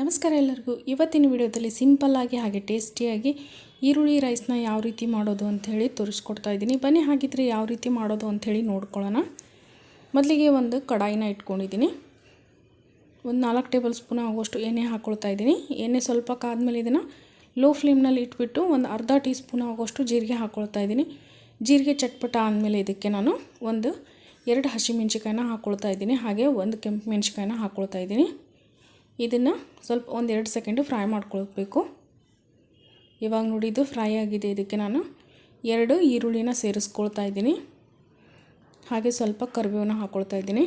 ನಮಸ್ಕಾರ ಎಲ್ಲರಿಗೂ. ಇವತ್ತಿನ ವಿಡಿಯೋದಲ್ಲಿ ಸಿಂಪಲ್ಲಾಗಿ ಹಾಗೆ ಟೇಸ್ಟಿಯಾಗಿ ಈರುಳ್ಳಿ ರೈಸ್ನ ಯಾವ ರೀತಿ ಮಾಡೋದು ಅಂಥೇಳಿ ತೋರಿಸ್ಕೊಡ್ತಾ ಇದ್ದೀನಿ. ಬನ್ನಿ, ಹಾಗಿದ್ರೆ ಯಾವ ರೀತಿ ಮಾಡೋದು ಅಂಥೇಳಿ ನೋಡ್ಕೊಳ್ಳೋಣ. ಮೊದಲಿಗೆ ಒಂದು ಕಡಾಯಿನ ಇಟ್ಕೊಂಡಿದ್ದೀನಿ. ಒಂದು ನಾಲ್ಕು ಟೇಬಲ್ ಸ್ಪೂನ್ ಆಗುವಷ್ಟು ಎಣ್ಣೆ ಹಾಕ್ಕೊಳ್ತಾ ಇದ್ದೀನಿ. ಎಣ್ಣೆ ಸ್ವಲ್ಪ ಕಾದ್ಮೇಲೆ ಇದನ್ನು ಲೋ ಫ್ಲೇಮ್ನಲ್ಲಿ ಇಟ್ಬಿಟ್ಟು ಒಂದು ಅರ್ಧ ಟೀ ಸ್ಪೂನ್ ಆಗುವಷ್ಟು ಜೀರಿಗೆ ಹಾಕ್ಕೊಳ್ತಾ ಇದ್ದೀನಿ. ಜೀರಿಗೆ ಚಟ್ಪಟ ಆದಮೇಲೆ ಇದಕ್ಕೆ ನಾನು ಒಂದು ಎರಡು ಹಸಿಮೆಣ್ಸಿಕಾಯಿನ ಹಾಕ್ಕೊಳ್ತಾ ಇದ್ದೀನಿ. ಹಾಗೆ ಒಂದು ಕೆಂಪು ಮೆಣ್ಸಿಕಾಯಿನ ಹಾಕ್ಕೊಳ್ತಾ ಇದ್ದೀನಿ. ಇದನ್ನು ಸ್ವಲ್ಪ ಒಂದೆರಡು ಸೆಕೆಂಡು ಫ್ರೈ ಮಾಡ್ಕೊಳ್ಬೇಕು. ಇವಾಗ ನೋಡಿ ಇದು ಫ್ರೈ ಆಗಿದೆ. ಇದಕ್ಕೆ ನಾನು ಎರಡು ಈರುಳ್ಳಿನ ಸೇರಿಸ್ಕೊಳ್ತಾ ಇದ್ದೀನಿ. ಹಾಗೆ ಸ್ವಲ್ಪ ಕರಿಬೇವನ್ನ ಹಾಕ್ಕೊಳ್ತಾ ಇದ್ದೀನಿ.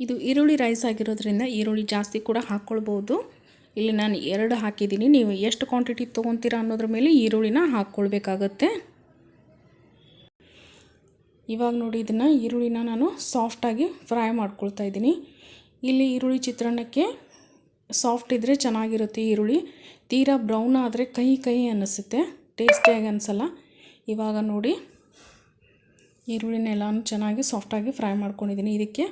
ಇದು ಈರುಳ್ಳಿ ರೈಸ್ ಆಗಿರೋದ್ರಿಂದ ಈರುಳ್ಳಿ ಜಾಸ್ತಿ ಕೂಡ ಹಾಕ್ಕೊಳ್ಬೋದು ಇಲ್ಲಿ ನಾನು ಎರಡು ಹಾಕಿದ್ದೀನಿ. ನೀವು ಎಷ್ಟು ಕ್ವಾಂಟಿಟಿ ತೊಗೊತೀರಾ ಅನ್ನೋದ್ರ ಮೇಲೆ ಈರುಳ್ಳಿನ ಹಾಕ್ಕೊಳ್ಬೇಕಾಗತ್ತೆ ಇವಾಗ ನೋಡಿ ಇದನ್ನು ಈರುಳ್ಳಿನ ನಾನು ಸಾಫ್ಟಾಗಿ ಫ್ರೈ ಮಾಡ್ಕೊಳ್ತಾ ಇದ್ದೀನಿ. ಇಲ್ಲಿ ಈರುಳ್ಳಿ ಚಿತ್ರಾನ್ನಕ್ಕೆ ಸಾಫ್ಟ್ ಇದ್ದರೆ ಚೆನ್ನಾಗಿರುತ್ತೆ ಈರುಳ್ಳಿ. ತೀರಾ ಬ್ರೌನ್ ಆದರೆ ಕಹಿ ಕಹಿ ಅನ್ನಿಸುತ್ತೆ. ಟೇಸ್ಟಿಯಾಗಿ ಅನಿಸಲ್ಲ. ಇವಾಗ ನೋಡಿ ಈರುಳ್ಳಿನೆಲ್ಲನೂ ಚೆನ್ನಾಗಿ ಸಾಫ್ಟಾಗಿ ಫ್ರೈ ಮಾಡ್ಕೊಂಡಿದ್ದೀನಿ. ಇದಕ್ಕೆ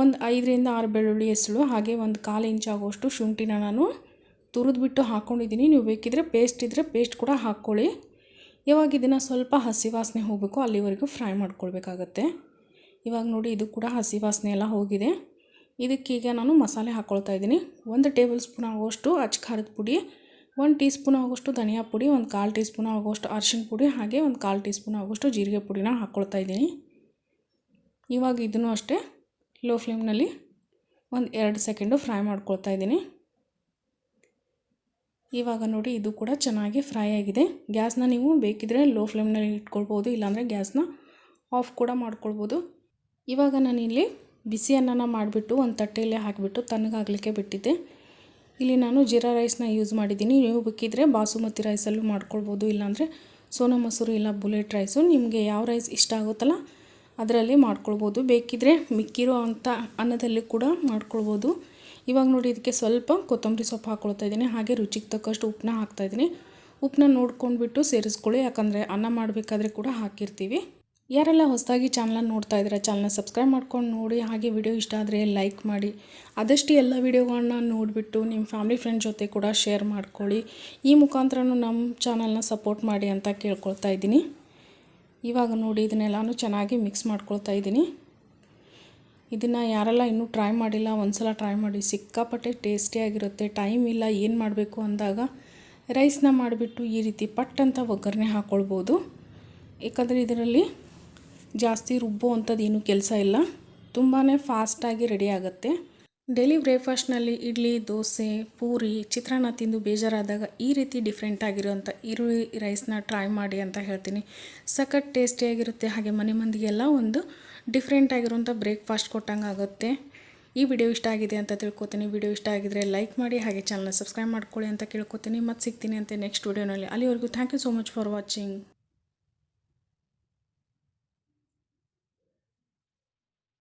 ಒಂದು ಐದರಿಂದ ಆರು ಬೆಳ್ಳುಳ್ಳಿ ಹೆಸಳು, ಹಾಗೆ ಒಂದು ಕಾಲು ಇಂಚ್ ಆಗುವಷ್ಟು ಶುಂಠಿನ ನಾನು ತುರಿದ್ಬಿಟ್ಟು ಹಾಕ್ಕೊಂಡಿದ್ದೀನಿ ನೀವು ಬೇಕಿದ್ರೆ ಪೇಸ್ಟ್ ಇದ್ದರೆ ಪೇಸ್ಟ್ ಕೂಡ ಹಾಕ್ಕೊಳ್ಳಿ. ಇವಾಗ ಇದನ್ನು ಸ್ವಲ್ಪ ಹಸಿ ವಾಸನೆ ಹೋಗಬೇಕು. ಅಲ್ಲಿವರೆಗೂ ಫ್ರೈ ಮಾಡ್ಕೊಳ್ಬೇಕಾಗತ್ತೆ. ಇವಾಗ ನೋಡಿ, ಇದು ಕೂಡ ಹಸಿ ವಾಸನೆ ಎಲ್ಲ ಹೋಗಿದೆ. ಇದಕ್ಕೀಗ ನಾನು ಮಸಾಲೆ ಹಾಕ್ಕೊಳ್ತಾ ಇದ್ದೀನಿ. ಒಂದು ಟೇಬಲ್ ಸ್ಪೂನ್ ಆಗುವಷ್ಟು ಅಚ್ಚ ಖಾರದ ಪುಡಿ, ಒಂದು ಟೀ ಸ್ಪೂನ್ ಆಗುವಷ್ಟು ಧನಿಯಾ ಪುಡಿ, ಒಂದು ಕಾಲು ಟೀ ಸ್ಪೂನ್ ಆಗುವಷ್ಟು ಅರಿಶಿನ ಪುಡಿ ಹಾಗೆ ಒಂದು ಕಾಲು ಟೀ ಸ್ಪೂನ್ ಆಗುವಷ್ಟು ಜೀರಿಗೆ ಪುಡಿನ ಹಾಕ್ಕೊಳ್ತಾ ಇದ್ದೀನಿ. ಇವಾಗ ಇದನ್ನು ಅಷ್ಟೇ ಲೋ ಫ್ಲೇಮ್ನಲ್ಲಿ ಒಂದು ಎರಡು ಸೆಕೆಂಡು ಫ್ರೈ ಮಾಡ್ಕೊಳ್ತಾ ಇದ್ದೀನಿ. ಇವಾಗ ನೋಡಿ ಇದು ಕೂಡ ಚೆನ್ನಾಗಿ ಫ್ರೈ ಆಗಿದೆ. ಗ್ಯಾಸ್ನ ನೀವು ಬೇಕಿದ್ರೆ ಲೋ ಫ್ಲೇಮ್ನಲ್ಲಿ ಇಟ್ಕೊಳ್ಬೋದು, ಇಲ್ಲಾಂದರೆ ಗ್ಯಾಸ್ನ ಆಫ್ ಕೂಡ ಮಾಡ್ಕೊಳ್ಬೋದು. ಇವಾಗ ನಾನಿಲ್ಲಿ ಬಿಸಿ ಅನ್ನನ ಮಾಡಿಬಿಟ್ಟು ಒಂದು ತಟ್ಟೆಯಲ್ಲೇ ಹಾಕಿಬಿಟ್ಟು ತಣ್ಣಗಾಗಲಿಕ್ಕೆ ಬಿಟ್ಟಿದ್ದೆ. ಇಲ್ಲಿ ನಾನು ಜೀರಾ ರೈಸ್ನ ಯೂಸ್ ಮಾಡಿದ್ದೀನಿ. ನೀವು ಬೇಕಿದ್ರೆ ಬಾಸುಮತಿ ರೈಸಲ್ಲೂ ಮಾಡ್ಕೊಳ್ಬೋದು, ಇಲ್ಲಾಂದರೆ ಸೋನಾ ಮೊಸರು ಇಲ್ಲ ಬುಲೆಟ್ ರೈಸು, ನಿಮಗೆ ಯಾವ ರೈಸ್ ಇಷ್ಟ ಆಗುತ್ತಲ್ಲ ಅದರಲ್ಲಿ ಮಾಡ್ಕೊಳ್ಬೋದು. ಬೇಕಿದ್ರೆ ಮಿಕ್ಕಿರೋ ಅಂಥ ಅನ್ನದಲ್ಲಿ ಕೂಡ ಮಾಡ್ಕೊಳ್ಬೋದು. ಇವಾಗ ನೋಡಿ, ಇದಕ್ಕೆ ಸ್ವಲ್ಪ ಕೊತ್ತಂಬರಿ ಸೊಪ್ಪು ಹಾಕ್ಕೊಳ್ತಾ ಇದ್ದೀನಿ. ಹಾಗೆ ರುಚಿಗೆ ತಕ್ಕಷ್ಟು ಉಪ್ಪನ್ನ ಹಾಕ್ತಾಯಿದ್ದೀನಿ ಉಪ್ಪನ್ನ ನೋಡ್ಕೊಂಡ್ಬಿಟ್ಟು ಸೇರಿಸ್ಕೊಳ್ಳಿ. ಯಾಕಂದರೆ ಅನ್ನ ಮಾಡಬೇಕಾದ್ರೆ ಕೂಡ ಹಾಕಿರ್ತೀವಿ. ಯಾರೆಲ್ಲ ಹೊಸದಾಗಿ ಚಾನಲನ್ನು ನೋಡ್ತಾ ಇದ್ದಾರೆ ಚಾನಲ್ನ ಸಬ್ಸ್ಕ್ರೈಬ್ ಮಾಡ್ಕೊಂಡು ನೋಡಿ, ಹಾಗೆ ವಿಡಿಯೋ ಇಷ್ಟ ಆದರೆ ಲೈಕ್ ಮಾಡಿ. ಆದಷ್ಟು ಎಲ್ಲ ವಿಡಿಯೋಗಳನ್ನ ನೋಡಿಬಿಟ್ಟು ನಿಮ್ಮ ಫ್ಯಾಮಿಲಿ ಫ್ರೆಂಡ್ ಜೊತೆ ಕೂಡ ಶೇರ್ ಮಾಡ್ಕೊಳ್ಳಿ. ಈ ಮುಖಾಂತರನೂ ನಮ್ಮ ಚಾನಲ್ನ ಸಪೋರ್ಟ್ ಮಾಡಿ ಅಂತ ಕೇಳ್ಕೊಳ್ತಾ ಇದ್ದೀನಿ. ಇವಾಗ ನೋಡಿ, ಇದನ್ನೆಲ್ಲನೂ ಚೆನ್ನಾಗಿ ಮಿಕ್ಸ್ ಮಾಡ್ಕೊಳ್ತಾ ಇದ್ದೀನಿ. ಇದನ್ನು ಯಾರೆಲ್ಲ ಇನ್ನೂ ಟ್ರೈ ಮಾಡಿಲ್ಲ ಒಂದು ಸಲ ಟ್ರೈ ಮಾಡಿ, ಸಿಕ್ಕಾಪಟ್ಟೆ ಟೇಸ್ಟಿಯಾಗಿರುತ್ತೆ ಟೈಮ್ ಇಲ್ಲ, ಏನು ಮಾಡಬೇಕು ಅಂದಾಗ ರೈಸ್ನ ಮಾಡಿಬಿಟ್ಟು ಈ ರೀತಿ ಪಟ್ಟಂತ ಒಗ್ಗರಣೆ ಹಾಕ್ಕೊಳ್ಬೋದು ಏಕೆಂದರೆ ಇದರಲ್ಲಿ ಜಾಸ್ತಿ ರುಬ್ಬೋ ಅಂಥದ್ದು ಏನೂ ಕೆಲಸ ಇಲ್ಲ. ತುಂಬಾ ಫಾಸ್ಟಾಗಿ ರೆಡಿ ಆಗುತ್ತೆ. ಡೈಲಿ ಬ್ರೇಕ್ಫಾಸ್ಟ್ನಲ್ಲಿ ಇಡ್ಲಿ, ದೋಸೆ, ಪೂರಿ, ಚಿತ್ರಾನ್ನ ತಿಂದು ಬೇಜಾರಾದಾಗ ಈ ರೀತಿ ಡಿಫ್ರೆಂಟ್ ಆಗಿರುವಂಥ ಈರುಳ್ಳಿ ರೈಸ್ನ ಟ್ರೈ ಮಾಡಿ ಅಂತ ಹೇಳ್ತೀನಿ. ಸಖತ್ ಟೇಸ್ಟಿಯಾಗಿರುತ್ತೆ ಹಾಗೆ ಮನೆ ಮಂದಿಗೆಲ್ಲ ಒಂದು ಡಿಫ್ರೆಂಟ್ ಆಗಿರೋಂಥ ಬ್ರೇಕ್ಫಾಸ್ಟ್ ಕೊಟ್ಟಂಗೆ ಆಗುತ್ತೆ. ಈ ವಿಡಿಯೋ ಇಷ್ಟ ಆಗಿದೆ ಅಂತ ತಿಳ್ಕೊತೀನಿ. ವಿಡಿಯೋ ಇಷ್ಟ ಆಗಿದ್ರೆ ಲೈಕ್ ಮಾಡಿ, ಹಾಗೆ ಚಾನಲ್ನ ಸಬ್ಸ್ಕ್ರೈಬ್ ಮಾಡ್ಕೊಳ್ಳಿ ಅಂತ ಕೇಳ್ಕೊತೀನಿ. ಮತ್ತು ಸಿಗ್ತೀನಿ ಅಂತ ನೆಕ್ಸ್ಟ್ ವಿಡಿಯೋನಲ್ಲಿ. ಅಲ್ಲಿವರೆಗೂ thank you so much for watching.